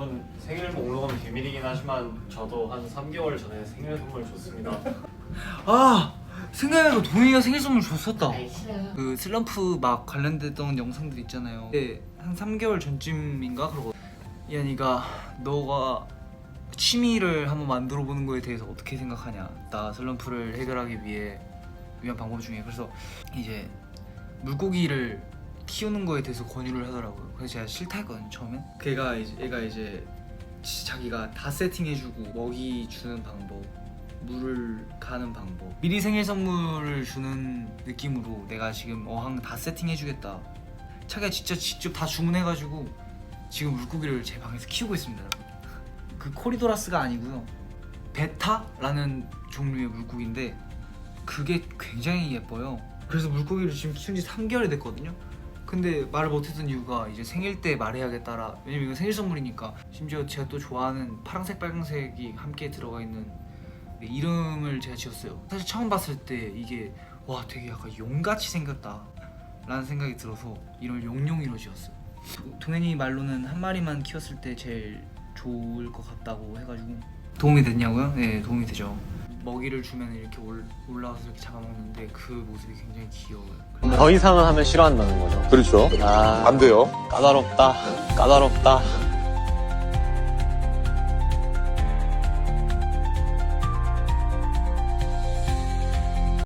여러분 생일 목록은 비밀이긴 하지만 저도 한 3개월 전에 생일 선물 줬습니다. 아 생각해보니까 동현이가 생일 선물 줬었다. 싫어요. 그 슬럼프 막 관련됐던 영상들 있잖아요. 네, 한 3개월 전쯤인가? 그러고. 이한이가 너가 취미를 한번 만들어 보는 거에 대해서 어떻게 생각하냐? 나 슬럼프를 해결하기 위해 위한 방법 중에. 그래서 이제 물고기를 키우는 거에 대해서 권유를 하더라고요. 그래서 제가 싫다 했거든요 처음엔. 걔가 이제 얘가 이제 지- 자기가 다 세팅해주고 먹이 주는 방법 물을 가는 방법. 미리 생일 선물을 주는 느낌으로 내가 지금 어항 다 세팅해주겠다. 자기가 진짜 직접 다 주문해가지고 지금 물고기를 제 방에서 키우고 있습니다 여러분. 그 코리도라스가 아니고요. 베타라는 종류의 물고기인데 그게 굉장히 예뻐요. 그래서 물고기를 지금 키운 지 3개월이 됐거든요 근데 말을 못했던 이유가 이제 생일 때 말해야겠다라. 왜냐면 이거 생일 선물이니까. 심지어 제가 또 좋아하는 파란색 빨간색이 함께 들어가 있는 네, 이름을 제가 지었어요. 사실 처음 봤을 때 이게 와 되게 약간 용같이 생겼다 라는 생각이 들어서 이름을 용용이로 지었어요. 도- 동현이 말로는 한 마리만 키웠을 때 제일 좋을 것 같다고 해가지고. 도움이 됐냐고요? 네 도움이 되죠. 먹이를 주면 이렇게 올, 올라와서 이렇게 잡아먹는데 그 모습이 굉장히 귀여워요. 더 이상은 하면 싫어한다는 거죠. 그렇죠. 아 안 돼요. 까다롭다. 까다롭다.